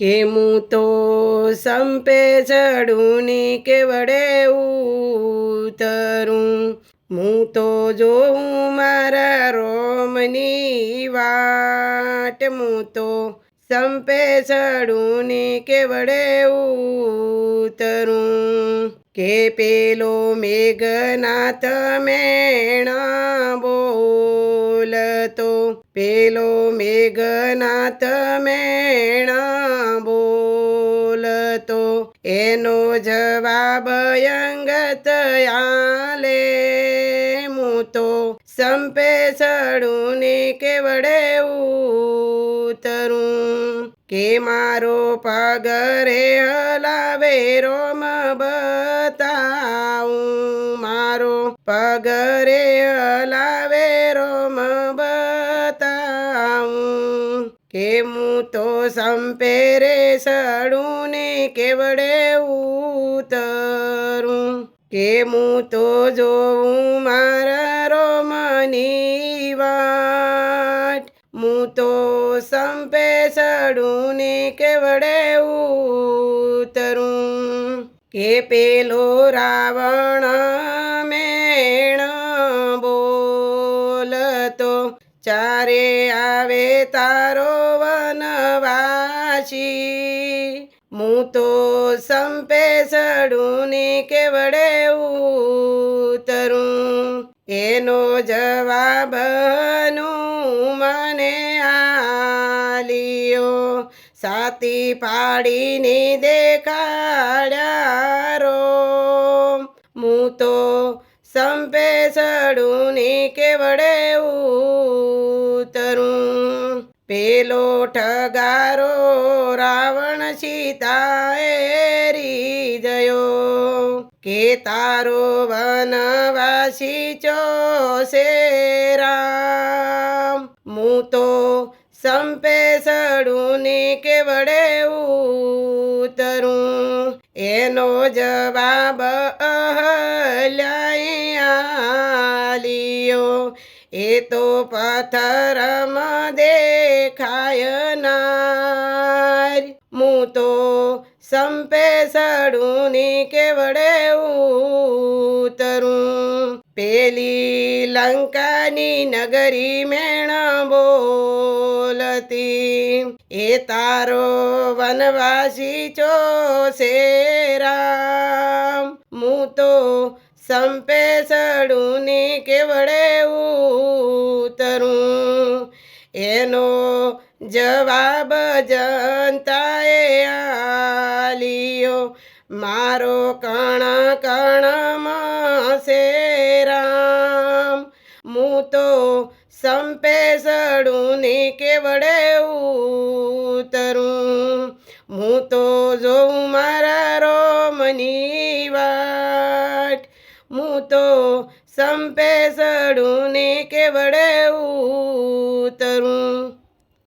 કે હું તો સંપે ચડું કે વડે ઉતરું? હું તો જોઉં મારા રોમની વાટ હું તો સંપે ચડું કે વડે ઉતરું? કે પેલો મેઘનાથ મેણા બોલતો પેલો મેઘનાથ મેણા બોલતો. એનો જવાબ અંગત આલે હું તો સંપે સડું ને કેવડે ઉતરું? કે મારો પગરે હલાવે રોમ બતાવું? મારો પગરે હલાવે રોમ બતાવું કે હું તો સંપેરે સડું ને કેવડે ઉતરું? કે હું તો જોઉં મારા રોમની વાટ? હું તો સંપે સડું ને કેવડે ઉતરું? કે પેલો રાવણ મેણ બોલતો ચારે આવે તારો વનવાસી. હું તો સંપે સડું ને કેવડે ઉતરું. એનો જવાબનું મને આલિયો સાતી પાડીને દેખાડ્યા રો. હું તો સંપે સડું ને કેવડે ઉતરું? પેલો ઠગારો રાવણ સીતાએ રીજયો કે તારો વનવાસી ચોસે રામ? હું તો સંપે સડું ને કેવડે ઉતરું? એનો જવાબ અહલ્યાએ આલિયો એ તો પથ્થરમાં દેખાય નાર. હું તો સંપે સડું ની કેવડે ઉતરું. પેલી લંકાની નગરી મેણ બોલતી. એ તારો વનવાસી ચો તો સંપે સડું ને કેવડે ઉતરું. એનો જવાબ જનતાએ આલિયો. મારો કણ કણ મસે રામ. હું તો સંપે સડું ને કેવડે ઉતરું. હું તો જોઉં મારા રોમની સંપે સડું ને કેવડે ઉતરું?